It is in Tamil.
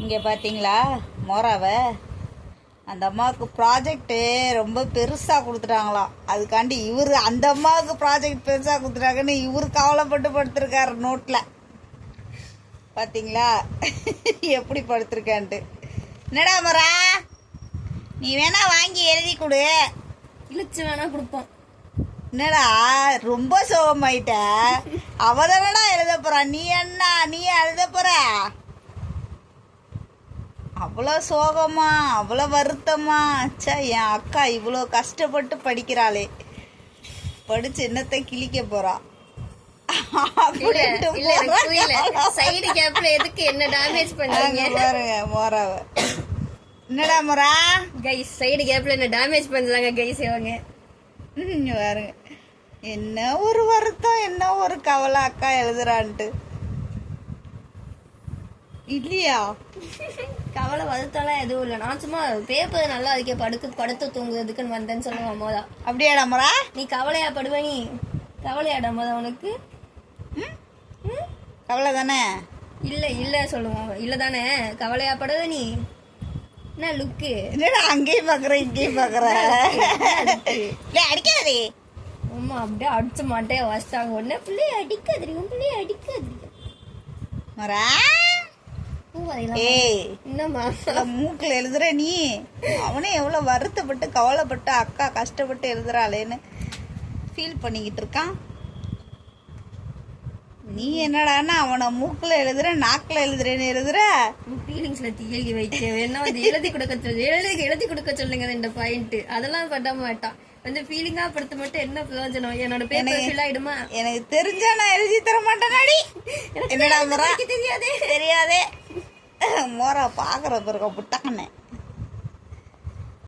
இங்கே பார்த்தீங்களா மோராவை. அந்த அம்மாவுக்கு ப்ராஜெக்ட்டு ரொம்ப பெருசாக கொடுத்துட்டாங்களாம். அதுக்காண்டி இவர் அந்த அம்மாவுக்கு ப்ராஜெக்ட் பெருசாக கொடுத்துட்டாங்கன்னு இவர் கவலைப்பட்டு படுத்திருக்காரு நோட்டில் பார்த்தீங்களா எப்படி படுத்திருக்கான்ட்டு. என்னடா மரா? நீ வேணா வாங்கி எழுதி கொடு. இழுச்சு வேணா கொடுப்போம். என்னடா ரொம்ப சோகமாயிட்ட. அவ தானடா எழுத போறா? நீ என்ன நீ எழுத போற? அவ்வளோ சோகமா அவ்வளோ வருத்தமா. ச்சே என் அக்கா இவ்வளோ கஷ்டப்பட்டு படிக்கிறாளே. படிச்சு என்னத்தை கிழிக்க போறா? என்னடா மொரா கைஸ் சைடு கேப்ல என்ன டேமேஜ் பண்றாங்க கைஸ் இவங்க? பாருங்க. என்ன ஒரு வருத்தம் என்ன ஒரு கவலை அக்கா எழுதுறான்ட்டு. இல்லையா கவலை வருத்தம்லாம் எதுவும் இல்ல. நான் சும்மா பேப்பர் நல்லா இருக்கே படுத்து படுத்து தூங்குறதுக்குன்னு வந்தேன்னு சொல்லுவான் மோதா. அப்படியாடா மொரா நீ கவலையா படுவ நீ? கவலையாடா மோதா உனக்கு? ம்? கவலை தானே? இல்ல இல்ல சொல்லுவான் இல்ல தானே? கவலையா படுவ நீ? என்ன லுக்கு? என்னடா அங்கேயும் பாக்குற இங்கேயும் பாக்குற? இல்லை அடிக்காதே அம்மா அப்படியே அடிச்ச மாட்டே வச்சிட்டாங்க உடனே பிள்ளைய அடிக்காதிரி உன் பிள்ளைய அடிக்காதிரி மொரா? மூக்கில் எழுதுற நீ. அவனே எவ்வளோ வருத்தப்பட்டு கவலைப்பட்டு அக்கா கஷ்டப்பட்டு எழுதுறாளேன்னு ஃபீல் பண்ணிக்கிட்டு இருக்கான். நீ என்னடான்னா அவனை மூக்கில் எழுதுற நாக்கில் எழுதுறேன்னு எழுதுற? ஃபீலிங்ஸ்ல தீயலி வைக்க வேணா வந்து எழுதி கொடுக்க சொல்லு எழுதி எழுதி கொடுக்க சொல்லுங்க இந்த பாயிண்ட் அதெல்லாம் பண்ண மாட்டான். வந்து ஃபீலிங்கா படுத்த மட்டும் என்ன பிரயோஜனம்? என்னோட பேப்பர் ஃபில் ஆயிடுமா? எனக்கு தெரிஞ்சா நான் எழுதி தர மாட்டேனாடி. என்னடா தெரியாதே. தெரியாதே. மோரா பார்க்குற பிறகு புட்டானே.